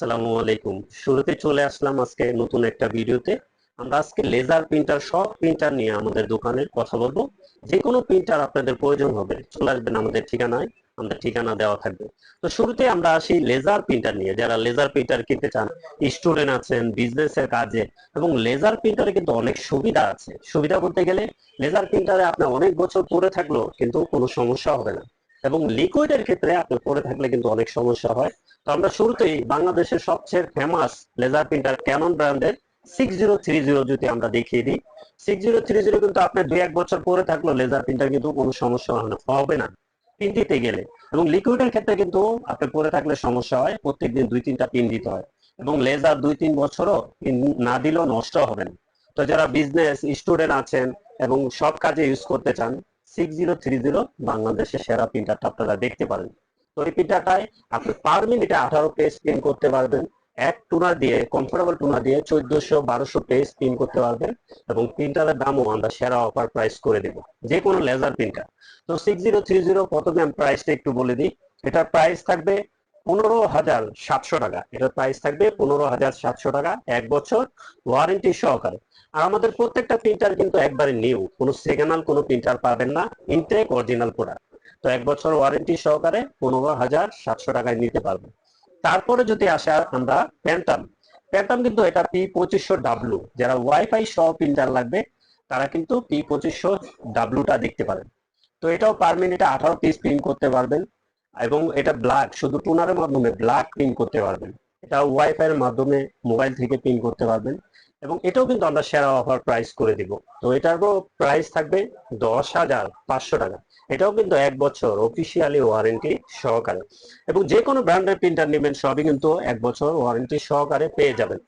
আসসালামু আলাইকুম শুরুতে চলে আসলাম আজকে নতুন একটা ভিডিওতে। আমরা আজকে লেজার প্রিন্টার, সব প্রিন্টার নিয়ে আমাদের দোকানের কথা বলব। যে কোনো প্রিন্টার আপনাদের প্রয়োজন হবে। চলে আসবেন আমাদের ঠিকানায়। আমাদের ঠিকানা দেওয়া থাকবে। তো শুরুতে আমরা আসি লেজার প্রিন্টার নিয়ে। যারা লেজার প্রিন্টার কিনতে চান, স্টুডেন্ট আছেন, বিজনেসের কাজে, এবং লেজার প্রিন্টারে কিন্তু অনেক সুবিধা আছে। সুবিধা বলতে গেলে, লেজার প্রিন্টারে আপনার অনেক বছর পরে থাকলেও কিন্তু কোনো সমস্যা হবে না। এবং লিকুইডের ক্ষেত্রে আপনি পরে থাকলে কিন্তু অনেক সমস্যা হয়। তো আমরা শুরুতেই বাংলাদেশের সবচেয়ে ফেমাস লেজার প্রিন্টার ক্যানন ব্র্যান্ডের সিক্স জিরো থ্রি জিরো যদি আমরা দেখিয়ে দিই সিক্স জিরো থ্রি জিরো কিন্তু আপনার দুই, এক বছর পরে থাকল লেজার প্রিন্টার কিন্তু কোনো সমস্যা হবে না পিন দিতে গেলে। এবং লিকুইডের ক্ষেত্রে কিন্তু আপনি পরে থাকলে সমস্যা হয়, প্রত্যেকদিন দুই, তিনটা পিন দিতে হয়। এবং লেজার দুই, তিন বছরও না দিলেও নষ্ট হবে না। তো যারা বিজনেস স্টুডেন্ট আছেন এবং সব কাজে ইউজ করতে চান বাংলাদেশের সেরা প্রিন্টারটা আপনারা দেখতে পারেন। তো এই প্রিন্টারটায় আপনি পার মিনিটে আঠারো পেজ প্রিন্ট করতে পারবেন। এক টুনা দিয়ে কমফোর্টেবল টুনা দিয়ে চোদ্দশো বারোশো পেজ প্রিন্ট করতে পারবেন এবং প্রিন্টারের দামও আমরা সেরা অফার প্রাইস করে দেব যে কোনো লেজার প্রিন্টার তো সিক্স জিরো থ্রি জিরো প্রথমে আমি প্রাইসটা একটু বলে দিই। এটার প্রাইস থাকবে পনেরো হাজার সাতশো টাকা। এটার প্রাইস থাকবে পনেরো হাজার সাতশো টাকা এক বছর ওয়ারেন্টি সহকারে। আর আমাদের প্রত্যেকটা প্রিন্টার কিন্তু একবারে নিউ কোনো সেকেন্ড কোনো প্রিন্টার পাবেন না ইনটেক অরিজিনাল প্রোডাক্ট তো এক বছর ওয়ারেন্টি সহকারে পনেরো হাজার সাতশো টাকায় নিতে পারব। তারপরে যদি আসে আমরা প্যান্টাম প্যান্টাম কিন্তু এটা পি পঁচিশশো ডাব্লু যারা ওয়াইফাই সহ প্রিন্টার লাগবে, তারা কিন্তু পি পঁচিশশো ডাব্লুটা দেখতে পারেন। তো এটাও পার মিনিটে আঠারো পিস প্রিন্ট করতে পারবেন। এবং এটা ব্ল্যাক শুধু টুনারের মাধ্যমে ব্ল্যাক প্রিন্ট করতে পারবেন। এটা ওয়াইফাই এর মাধ্যমে মোবাইল থেকে প্রিন্ট করতে পারবেন। এবং এটাও কিন্তু আমরা সেরা অফার প্রাইস করে দিব। তো এটারও প্রাইস থাকবে দশ হাজার পাঁচশো টাকা। এটাও কিন্তু এক বছর অফিসিয়ালি ওয়ারেন্টি সহকারে। এবং যে কোনো ব্র্যান্ডের প্রিন্টার নেবেন, সবই কিন্তু এক বছর ওয়ারেন্টি সহকারে পেয়ে যাবেন।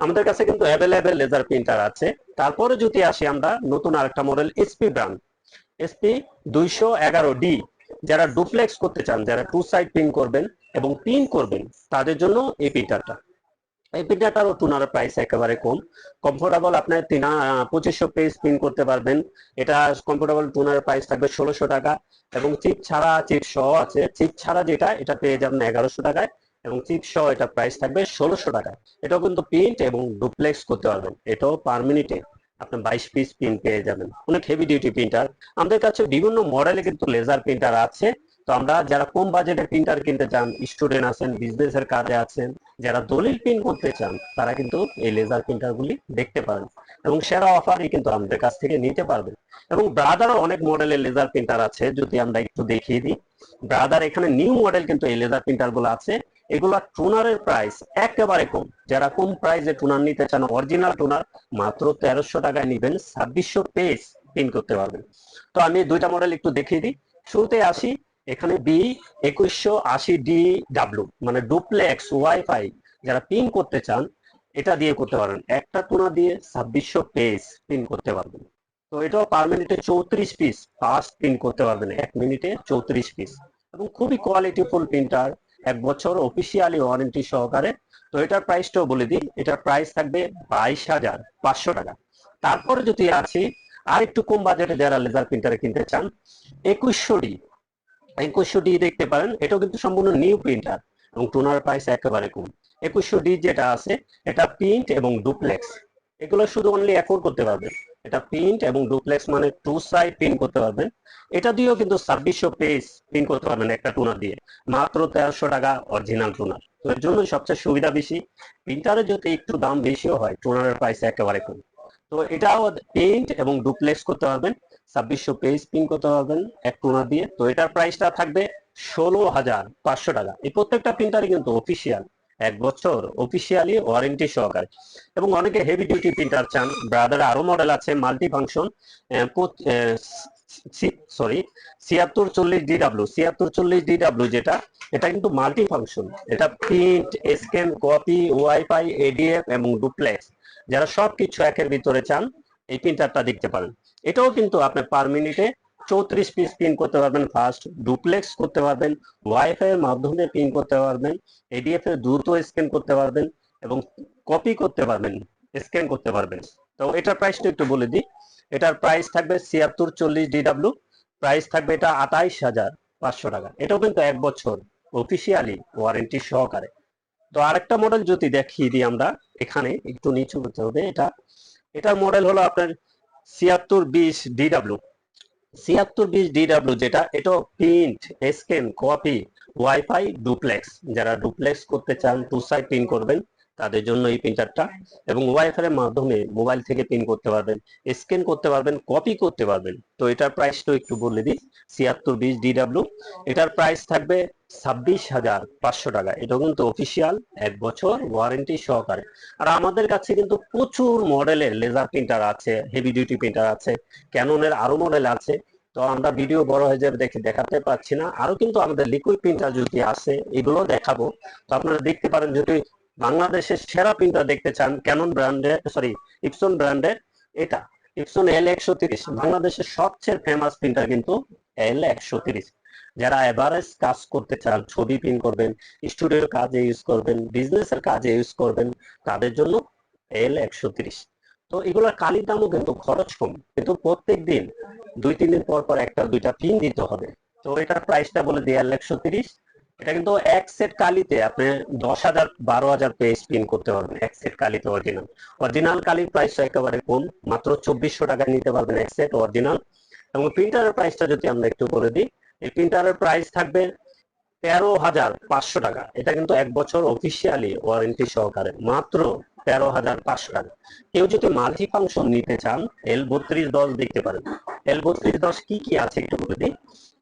আমাদের কাছে কিন্তু অ্যাভেলেবেল লেজার প্রিন্টার আছে। তারপরে যদি আসি আমরা, নতুন আরেকটা মডেল এসপি ব্র্যান্ড এসপি দুইশো এগারো ডি যারা ডুপ্লেক্স করতে চান, যারা টু সাইড প্রিন্ট করবেন এবং প্রিন্ট করবেন, তাদের জন্য এই প্রিন্টারটা এই প্রিন্টারটারও টুনার প্রাইস একেবারে কম। কমফোর্টেবল আপনার তিন পঁচিশশো পেজ প্রিন্ট করতে পারবেন। এটা কমফোর্টেবল টুনার প্রাইস থাকবে ষোলোশো টাকা এবং চিপ ছাড়া চিপ সহ আছে। চিপ ছাড়া যেটা, এটা পেয়ে যাবেন এগারোশো টাকায় এবং চিপ সহ এটা প্রাইস থাকবে ষোলোশো টাকায়। এটাও কিন্তু প্রিন্ট এবং ডুপ্লেক্স করতে পারবেন। এটাও পার মিনিটে আপনি বাইশ পিস প্রিন্ট পেয়ে যাবেন। অনেক হেভি ডিউটি প্রিন্টার আমাদের কাছে বিভিন্ন মডেলে কিন্তু লেজার প্রিন্টার আছে। তো আমরা যারা কম বাজেটের প্রিন্টার কিনতে চান স্টুডেন্ট আছেন বিজনেসের কাজে আছেন, যারা দলিল প্রিন্ট করতে চান, তারা কিন্তু এই লেজার প্রিন্টার গুলি দেখতে পারেন। এবং সেরা অফারই কিন্তু আমাদের কাছ থেকে নিতে পারবেন। এবং ব্রাদারও অনেক মডেলের লেজার প্রিন্টার আছে, যদি আমরা একটু দেখিয়ে দিই। ব্রাদার এখানে নিউ মডেল কিন্তু এই লেজার প্রিন্টারগুলো আছে। এগুলা টুনারের প্রাইস একেবারে কম। যারা কম প্রাইসে টুনার নিতে চান অরিজিনাল টুনার, মাত্র তেরোশো টাকায় নিবেন, ছাব্বিশশো পেজ প্রিন্ট করতে পারবেন। তো আমি দুইটা মডেল একটু দেখিয়ে দিই। শুরুতে আসি, এখানে বি একুশশো আশি ডি ডাব্লু মানে ডুপ্লেক্স ওয়াইফাই যারা পিন করতে চান, এটা দিয়ে করতে পারেন। একটা টুনা দিয়ে ছাব্বিশশো পেজ পিন করতে পারবেন। তো এটাও পার মিনিটে চৌত্রিশ পিস ফাস্ট প্রিন্ট করতে পারবেন। এক মিনিটে চৌত্রিশ পিস এবং খুবই কোয়ালিটিফুল প্রিন্টার এক বছর অফিসিয়ালি ওয়ারেন্টি সহকারে। তো এটার প্রাইসটাও বলে দিই। এটার প্রাইস থাকবে বাইশ হাজার পাঁচশো টাকা। তারপরে যদি আছি আর একটু কম বাজেটে যারা লেজার প্রিন্টারে কিনতে চান একুশশো ডি একুশশো ডি দেখতে পারেন, এটাও কিন্তু সম্পূর্ণ নিউ প্রিন্টার এবং টোনার প্রাইস একেবারে কম। একুশশো ডি যেটা আছে, এটা প্রিন্ট এবং ডুপ্লেক্স এগুলো শুধু অনলি অ্যাফোর্ড করতে পারবেন এটা প্রিন্ট এবং ডুপ্লেক্স মানে টু সাইড প্রিন্ট করতে পারবেন এটা দিয়েও কিন্তু ছাব্বিশশো পেজ প্রিন্ট করতে পারবেন একটা টুনার দিয়ে। মাত্র তেরোশো টাকা অরিজিনাল টুনার তো এর জন্য সবচেয়ে সুবিধা বেশি। প্রিন্টারের যদি একটু দাম বেশিও হয় টুনারের প্রাইস একেবারে কম। তো এটাও প্রিন্ট এবং ডুপ্লেক্স করতে পারবেন। ছাব্বিশশো পেজ প্রিন্ট করতে পারবেন এক টুনার দিয়ে। তো এটার প্রাইসটা থাকবে ষোলো হাজার পাঁচশো টাকা। এই প্রত্যেকটা প্রিন্টারই কিন্তু অফিসিয়াল এক বছর অফিসিয়ালি ওয়ারেন্টি সহকারে। এবং অনেকে হেভি ডিউটি প্রিন্টার চান। ব্রাদার আরও মডেল আছে মাল্টি ফাংশন সরি ছিয়াত্তর চল্লিশ ডিডাব্লিউ ছিয়াত্তর চল্লিশ ডিডাব্লিউ যেটা, এটা কিন্তু মাল্টি ফাংশন এটা print scan copy WiFi ADF এবং ডুপ্লেক্স যারা সবকিছু একের ভিতরে চান, এই প্রিন্টারটা দেখতে পারেন। এটাও কিন্তু আপনি পার মিনিটে চৌত্রিশ পিস প্রিন্ট করতে পারবেন ফার্স্ট ডুপ্লেক্স করতে পারবেন ওয়াইফাই এর মাধ্যমে প্রিন্ট করতে পারবেন এডিএফ এর দ্রুত স্ক্যান করতে পারবেন এবং কপি করতে পারবেন স্ক্যান করতে পারবেন। তো এটার প্রাইসটা একটু বলে দিই। এটার প্রাইস থাকবে ছিয়াত্তর চল্লিশ ডিডাব্লিউ প্রাইস থাকবে এটা আঠাইশ হাজার পাঁচশো টাকা। এটাও কিন্তু এক বছর অফিসিয়ালি ওয়ারেন্টি সহকারে। তো আরেকটা মডেল যদি দেখিয়ে দিই আমরা, এখানে একটু নিচু করতে হবে এটা। এটার মডেল হলো আপনার ছিয়াত্তর বিশ ডিডাব্লিউ ছিয়াত্তর বিশ ডিডাব্লিউ যেটা এটা print scan copy WiFi duplex যারা ডুপ্লেক্স করতে চান টু সাইড প্রিন্ট করবেন। তাদের জন্য এই প্রিন্টারটা এবং ওয়াইফাই এর মাধ্যমে মোবাইল থেকে প্রিন্ট করতে পারবেন স্ক্যান করতে পারবেন কপি করতে পারবেন। তো এটার প্রাইস প্রাইসটা একটু বলে দিই ছিয়াত্তর বিশ ডিডাব্লিউ এটার প্রাইস থাকবে ছাব্বিশ হাজার পাঁচশো টাকা। এটা কিন্তু অফিসিয়াল এক বছর ওয়ারেন্টি সহকারে। আর আমাদের কাছে কিন্তু প্রচুর মডেলের লেজার প্রিন্টার আছে হেভি ডিউটি প্রিন্টার আছে ক্যাননের আরও মডেল আছে। তো আমরা ভিডিও বড় হয়ে যাবে দেখে দেখাতে পাচ্ছি না। আরও কিন্তু আমাদের লিকুইড প্রিন্টার যদি আসে এগুলো দেখাবো। তো আপনারা দেখতে পারেন যদি বাংলাদেশের সেরা প্রিন্টার দেখতে চান ক্যানন ব্র্যান্ডের সরি ইপসন ব্র্যান্ডের এটা। ইপসন এল একশো তিরিশ। বাংলাদেশের সবচেয়ে ফেমাস প্রিন্টার কিন্তু এল একশো তিরিশ। যারা এভারেজ কাজ করতে চান, ছবি প্রিন্ট করবেন স্টুডিওর কাজে ইউজ করবেন বিজনেসের কাজে ইউজ করবেন, তাদের জন্য এল একশো তিরিশ। তো এগুলোর কালির দামও কিন্তু খরচ কম। কিন্তু প্রত্যেক দিন দুই তিন দিন পর পর একটা, দুইটা পিন দিতে হবে। তো এটার প্রাইসটা বলে দিয়ে একশো তিরিশ। এটা কিন্তু এক সেট কালিতে আপনি দশ হাজার, বারো হাজার পেজ পিন করতে পারবেন, এক সেট কালিতে অরিজিনাল অরিজিনাল কালির প্রাইস একেবারে কম, মাত্র চব্বিশশো টাকায় নিতে পারবেন এক সেট অরিজিনাল এবং প্রিন্টারের প্রাইসটা যদি আমরা একটু করে দিই, এই প্রিন্টারের প্রাইস থাকবে তেরো হাজার পাঁচশো টাকা। এটা কিন্তু এক বছর অফিসিয়ালি ওয়ারেন্টি সহকারে, মাত্র তেরো হাজার পাঁচশো টাকা। কেউ যদি মাল্টি ফাংশন নিতে চান এল বত্রিশ দশ দেখতে পারেন। এল বত্রিশ দশ কি কি আছে একটু বলে দিই।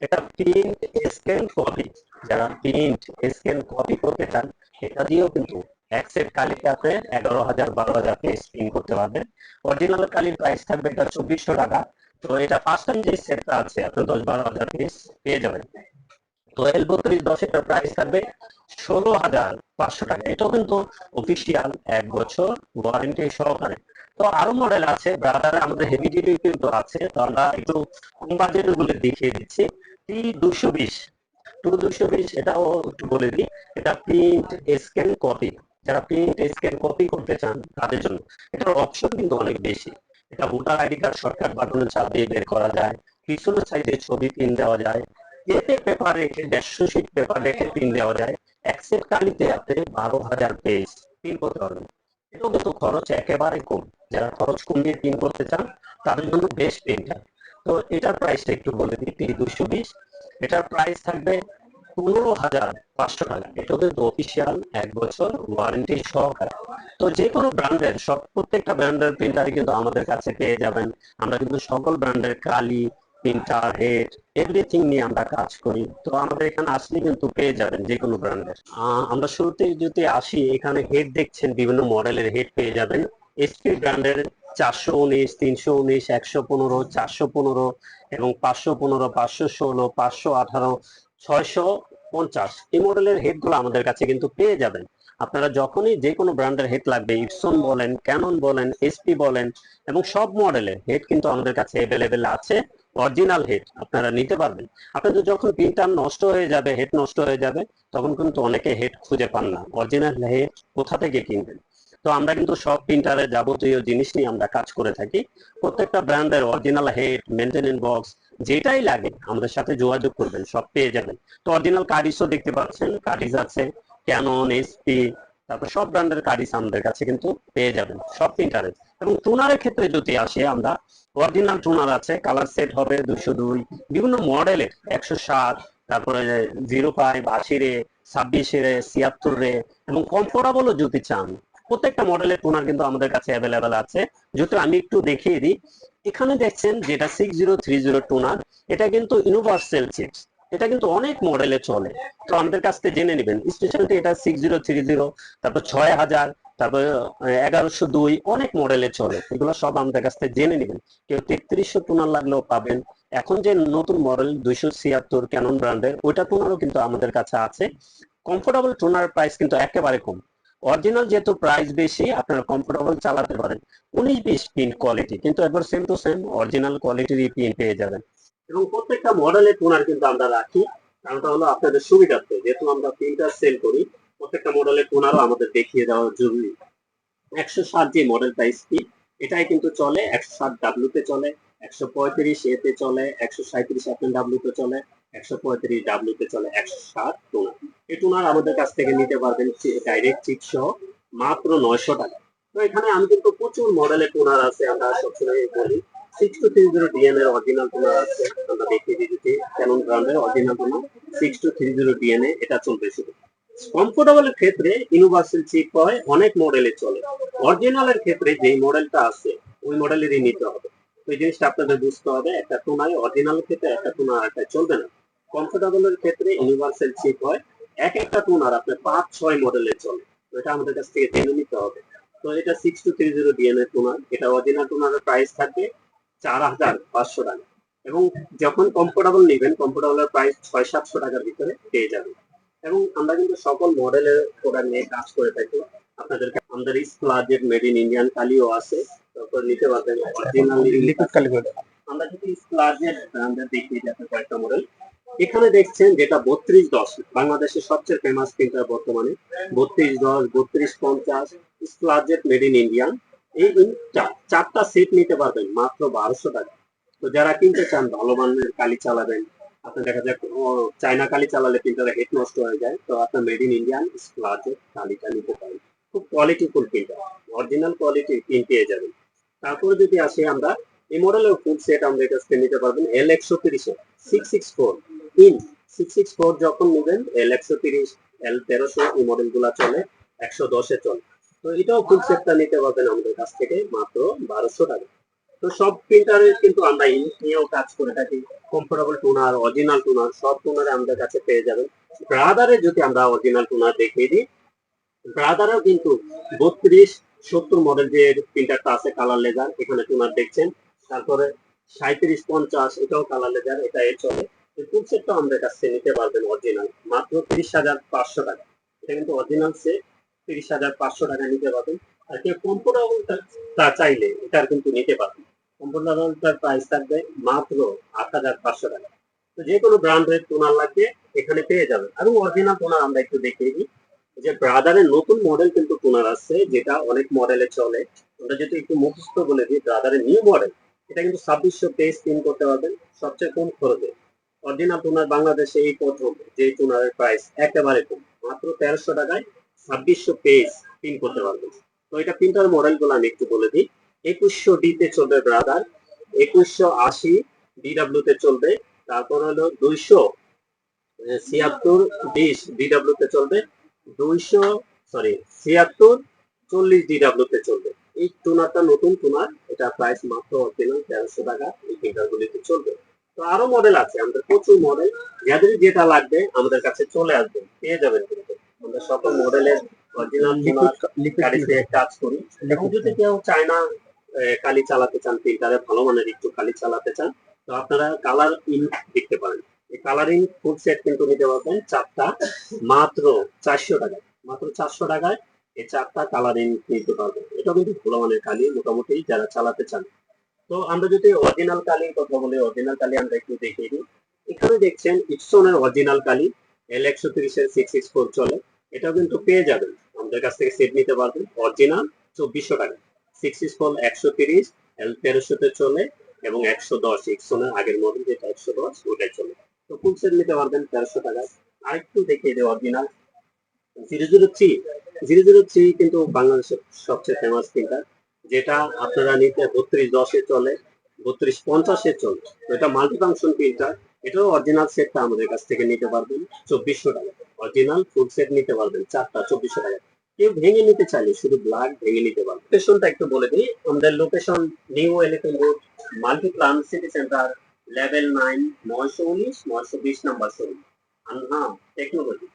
এটা প্রিন্ট স্ক্যান কপি যারা প্রিন্ট স্ক্যান কপি করতে চান, এটা দিয়েও কিন্তু এক সেট কালিতে আপনি এগারো হাজার, বারো হাজার প্রিন্ট করতে পারবেন। অরিজিনাল কালির প্রাইস থাকবে এটা চব্বিশশো টাকা। তো এটা ফার্স্ট যে সেটটা আছে, আপনি দশ, বারো হাজার পিস পেয়ে যাবেন। তো এল বত্রিশ দশ এটার প্রাইস থাকবে ষোলো হাজার পাঁচশো টাকা। এটাও কিন্তু অফিসিয়াল এক বছর ওয়ারেন্টি সহকারে। তো আরও মডেল আছে ব্রাদার আমাদের হেভি ডিউটি কিন্তু আছে, তো আমরা একটু কম বাজেটেরগুলো দেখিয়ে দিচ্ছি। টি দুশো বিশ। টু দুশো বিশ, এটাও একটু বলে দিই। এটা প্রিন্ট স্ক্যান কপি যারা প্রিন্ট স্ক্যান কপি করতে চান তাদের জন্য। এটার অপশন কিন্তু অনেক বেশি। এটা ভোটার আইডি কার্ড শর্টকাট বাটনে চাপ দিয়ে বের করা যায়। পিছনের সাইডে ছবি পিন দেওয়া যায়। এতে পেপার রেখে, দেড়শো শিট পেপার রেখে পিন দেওয়া যায়। অ্যাক্সেপ্ট কালিতে আপনি বারো হাজার পেজ পিন করতে পারবেন। কিন্তু খরচ একেবারে কম। যারা খরচ কমিয়ে পিন করতে চান, তাদের জন্য বেস্ট প্রিন্টার তো এটার প্রাইসটা একটু বলে দিই টি দুশো বিশ। এটার প্রাইস থাকবে পনেরো হাজার পাঁচশো টাকা। এটা কিন্তু অফিসিয়াল এক বছর ওয়ারেন্টি সহকারে। তো যে কোনো ব্র্যান্ডের সব প্রত্যেকটা ব্র্যান্ডের প্রিন্টারই কিন্তু আমাদের কাছে পেয়ে যাবেন। আমরা কিন্তু সকল ব্র্যান্ডের কালি হেড এভরিথিং নিয়ে আমরা কাজ করি। তো আমাদের এখানে আসলে কিন্তু পেয়ে যাবেন যে কোনো ব্র্যান্ডের আমরা শুরুতে যদি আসি, এখানে হেড দেখছেন, বিভিন্ন মডেলের হেড পেয়ে যাবেন। এসপি ব্র্যান্ডের চারশো উনিশ, তিনশো উনিশ, একশো পনেরো, চারশো পনেরো এবং পাঁচশো পনেরো, পাঁচশো ষোলো, পাঁচশো আঠারো, ছয়শো পঞ্চাশ। এই মডেলের হেডগুলো আমাদের কাছে কিন্তু পেয়ে যাবেন। আপনারা যখনই যে কোনো ব্র্যান্ডের হেড লাগবে ইপসন বলেন ক্যানন বলেন এসপি বলেন, এবং সব মডেলের হেড কিন্তু আমাদের কাছে অ্যাভেলেবেল আছে। অরিজিনাল হেড আপনারা নিতে পারবেন। আপনাদের যখন প্রিন্টার নষ্ট হয়ে যাবে হেড নষ্ট হয়ে যাবে, তখন কিন্তু অনেকে হেড খুঁজে পান না। অরিজিনাল হেড কোথা থেকে কিনবেন? তো আমরা কিন্তু সব প্রিন্টারের যাবতীয় জিনিস নিয়ে আমরা কাজ করে থাকি। প্রত্যেকটা ব্র্যান্ডের অরিজিনাল হেড মেনটেনেন্স বক্স যেটাই লাগে, আমাদের সাথে যোগাযোগ করবেন, সব পেয়ে যাবেন। তো অরিজিনাল কার্ডিসও দেখতে পাচ্ছেন কার্ডিস আছে ক্যানন এসপি তারপর সব ব্র্যান্ডের কার্ডিস আমাদের কাছে কিন্তু পেয়ে যাবেন, সব প্রিন্টারের এবং টুনারের ক্ষেত্রে যদি আসে আমরা অরিজিনাল টুনার আছে কালার সেট হবে দুশো দুই। বিভিন্ন মডেলের একশো সাত, তারপরে জিরো ফাইভ আশি রে ছাব্বিশে রে ছিয়াত্তর রে এবং কমফোর্টেবলও যদি চান। প্রত্যেকটা মডেলের টুনার কিন্তু আমাদের কাছে অ্যাভেলেবেল আছে। যেহেতু আমি একটু দেখিয়ে দিই, এখানে দেখছেন যেটা six zero three zero toner এটা কিন্তু ইউনিভার্সাল চিপস এটা কিন্তু অনেক মডেলে চলে। তো আমাদের কাছ থেকে জেনে নেবেন। স্পেশালিটি এটা সিক্স জিরো থ্রি জিরো তারপর ছয় হাজার তারপর এগারোশো দুই, অনেক মডেলে চলে। এগুলো সব আমাদের কাছ থেকে জেনে নেবেন। কেউ তেত্রিশশো টুনার লাগলেও পাবেন। এখন যে নতুন মডেল দুইশো ছিয়াত্তর ক্যানন ব্র্যান্ডের ওইটা টুনারও কিন্তু আমাদের কাছে আছে। কমফোর্টেবল টুনার প্রাইস কিন্তু একেবারে কম। অরিজিনাল যেহেতু প্রাইস বেশি, আপনারা কমফোর্টেবল চালাতে পারেন। উনিশ বিশ পিন কোয়ালিটি কিন্তু একবার সেম টু সেম অরিজিনাল কোয়ালিটির পিন পেয়ে যাবেন। এবং প্রত্যেকটা মডেলের টুনার কিন্তু আমরা রাখি। কারণটা হলো আপনাদের সুবিধার্থে। যেহেতু আমরা প্রিন্টার সেল করি প্রত্যেকটা মডেলের টুনারও আমাদের দেখিয়ে দেওয়া জরুরি। একশো সাত যে মডেল প্রাইসটি এটাই কিন্তু চলে, একশো সাত ডাব্লিউতে চলে, একশো পঁয়ত্রিশ এতে চলে, একশো সাঁত্রিশ আপনার ডাব্লিউতে চলে, একশো পঁয়ত্রিশ ডাব্লিউতে চলে, একশো ষাট টোনার এই টোনার আমাদের কাছ থেকে নিতে পারবেন ডাইরেক্ট চিপ সহ মাত্র নয়শো টাকা। তো এখানে আমি কিন্তু প্রচুর মডেলের টোনার আছে, আমরা সবসময় বলি। Six two three zero D N এর অরিজিনাল টোনার আছে, আমরা দেখিয়ে দিচ্ছি ক্যানন ব্র্যান্ডের original toner six two three zero D N A এটা চলবে শুধু। কমফোর্টেবলের ক্ষেত্রে ইউনিভার্সাল চিপ হয় অনেক মডেলে চলে। অরিজিনালের ক্ষেত্রে যেই মডেলটা আছে, ওই মডেলেরই নিতে হবে। এই জিনিসটা আপনাদের বুঝতে হবে, একটা টোনায় অরিজিনাল ক্ষেত্রে একটা টোনা আর একটা চলবে না। কমফোর্টেবলের ক্ষেত্রে ইউনিভার্সাল চিপ হয় এক একটা টোনার আপনার পাঁচ, ছয় মডেলে চলে। এটা আমাদের কাছ থেকে জেনে নিতে হবে। তো এটা six two three zero D N A toner এটা অরিজিনাল টোনারের প্রাইস থাকবে চার হাজার পাঁচশো টাকা। এবং যখন কমফোর্টেবল নেবেন কমফোর্টেবলের প্রাইস ছয়, সাতশো টাকার ভিতরে পেয়ে যাবেন। এবং আমরা কিন্তু সকল মডেলের প্রোডাক্ট নিয়ে কাজ করে থাকি। আপনাদেরকে আমাদের স্প্লাজের মেড ইন ইন্ডিয়ান কালিও আছে। তারপর নিতে পারবেন অরিজিনাল লিকুইড কালি আমরা যদি স্প্লাজের ব্র্যান্ডের দেখিয়ে যাতে কয়েকটা মডেল এখানে দেখছেন যেটা বত্রিশ দশ বাংলাদেশের সবচেয়ে ফেমাস প্রিন্টার বর্তমানে। বত্রিশ দশ বত্রিশ পঞ্চাশ স্প্লাজেট মেড ইন ইন্ডিয়ান এই চারটা সেট নিতে পারবেন মাত্র বারোশো টাকা। তো যারা কিনতে চান ভালো মানের কালি চালাবেন আপনার দেখা যায় চায়না কালি চালালে প্রিন্টারে হেড নষ্ট হয়ে যায়। তো আপনার মেড ইন ইন্ডিয়ান স্প্লাজের কালিটা নিতে পারেন। খুব qualityful printer original quality print পেয়ে যাবেন। তারপরে যদি আসি আমরা এই মডেলের ফুল সেট কাছ থেকে নিতে পারবেন। এল একশো তিরিশে six six four in six six four যখন নেবেন এল একশো তিরিশ এল তেরোশো এই মডেলগুলা চলে, একশো দশে চলে। তো এটাও ফুল সেটটা নিতে পারবেন আমাদের কাছ থেকে মাত্র বারোশো টাকা। তো সব প্রিন্টারে কিন্তু আমরা ইঙ্ক নিয়েও কাজ করে থাকি। কমফোর্টেবল টোনার অরিজিনাল টোনার সব টোনারে আমাদের কাছে পেয়ে যাবেন। ব্রাদারে যদি আমরা অরিজিনাল টোনার দেখিয়ে দিই ব্রাদারও কিন্তু বত্রিশ সত্তর মডেল যে প্রিন্টারটা আছে কালার লেজার এখানে টোনার দেখছেন। তারপরে সাঁত্রিশ পঞ্চাশ, এটাও কালার লেজার এটা এ চলে। ফুল আমাদের কাছে নিতে পারবেন অরিজিনাল মাত্র তিরিশ হাজার পাঁচশো টাকা। এটা কিন্তু অরিজিনাল সেট তিরিশ হাজার পাঁচশো টাকা নিতে পারবেন। আর কেউ কমফোর্টেবলটা তা চাইলে এটার কিন্তু নিতে পারবেন। কমফোর্টেবলটার প্রাইস থাকবে মাত্র আট হাজার পাঁচশো টাকা। তো যে কোনো ব্র্যান্ডের টোনার লাগবে, এখানে পেয়ে যাবেন। আর অরিজিনাল টোনার আমরা একটু দেখিয়ে দিই। যে ব্রাদারের নতুন মডেল কিন্তু টোনার আছে, যেটা অনেক মডেলে চলে। আমরা যদি একটু মুখস্থ বলে দিই ব্রাদারের নিউ মডেল এটা কিন্তু ছাব্বিশশো পেজ প্রিন্ট করতে পারবেন সবচেয়ে কম খরচে। অরিজিনাল টোনার বাংলাদেশে এই প্রথম, যে টোনারের প্রাইস একেবারে কম, মাত্র তেরোশো টাকায় ছাব্বিশশো পেজ প্রিন্ট করতে পারবেন তো এটা প্রিন্টার মডেলগুলো আমি একটু বলে দিই। একুশশো ডি তে চলবে ব্রাদার একুশশো আশি ডিডাব্লিউ তে চলবে। তারপর হলো দুইশো ছিয়াত্তর বিশ ডিডাব্লিউ তে চলবে। দুইশো সরি ছিয়াত্তর চল্লিশ ডিডাব্লিউ তে চলবে। এই টোনারটা নতুন টোনার। এটা প্রাইস মাত্র অরিজিনাল তেরোশো টাকা। এই প্রিন্টার গুলিতে চলবে। তো আরও মডেল আছে। আমাদের প্রচুর মডেল যাদের যেটা লাগবে আমাদের কাছে চলে আসবে। পেয়ে যাবেন কিন্তু। আমরা সকল মডেলের অরিজিনাল কালি কাজ করি। এবং যদি কেউ চায়না আহ, কালি চালাতে চান প্রিন্টারে ভালো মানের একটু কালি চালাতে চান তো আপনারা কালার দেখতে পারেন। এই কালারিং ফুড সেট কিন্তু নিতে পারবেন চারটা মাত্র চারশো টাকায়। মাত্র চারশো টাকায় এই চারটা কালারিং নিতে পারবেন। এটা কিন্তু ভালো মানের কালি মোটামুটি যারা চালাতে চান। তো আমরা যদি অরিজিনাল কালির কথা বলি অরিজিনাল কালি আমরা একটু দেখিয়ে দিই। এখানে দেখছেন ইপসনের অরিজিনাল কালি এল একশো তিরিশের সিক্স সিক্স ফোর চলে। এটাও কিন্তু পেয়ে যাবেন। আমাদের কাছ থেকে সেট নিতে পারবেন। অরিজিনাল চব্বিশশো টাকা। সিক্স সিক্স ফোর একশো তিরিশ এল তেরোশোতে চলে এবং একশো দশ ইক্সনের আগের মডেল যেটা একশো দশ, ওটাই চলে। তো ফুল সেট নিতে পারবেন তেরোশো টাকায় আরেকটু দেখিয়ে দেয় original zero zero three zero zero three কিন্তু বাংলাদেশের সবচেয়ে ফেমাস প্রিন্টার যেটা আপনারা নিতে বত্রিশ দশে চলে, বত্রিশ পঞ্চাশে চলে। এটা মাল্টিফাংশন প্রিন্টার এটাও অরিজিনাল সেটটা আমাদের কাছ থেকে নিতে পারবেন। চব্বিশশো টাকা। অরিজিনাল ফুল সেট নিতে পারবেন, চারটা, চব্বিশশো টাকা। কেউ ভেঙে নিতে চাইলে শুধু ব্লাড ভেঙে নিতে পারবে লোকেশনটা একটু বলে দিই, আমাদের location new elephant road Multiplan city centre level nine নয়শো উনিশ, নয়শো বিশ নাম্বার শোরুম আনহাম টেকনোলজি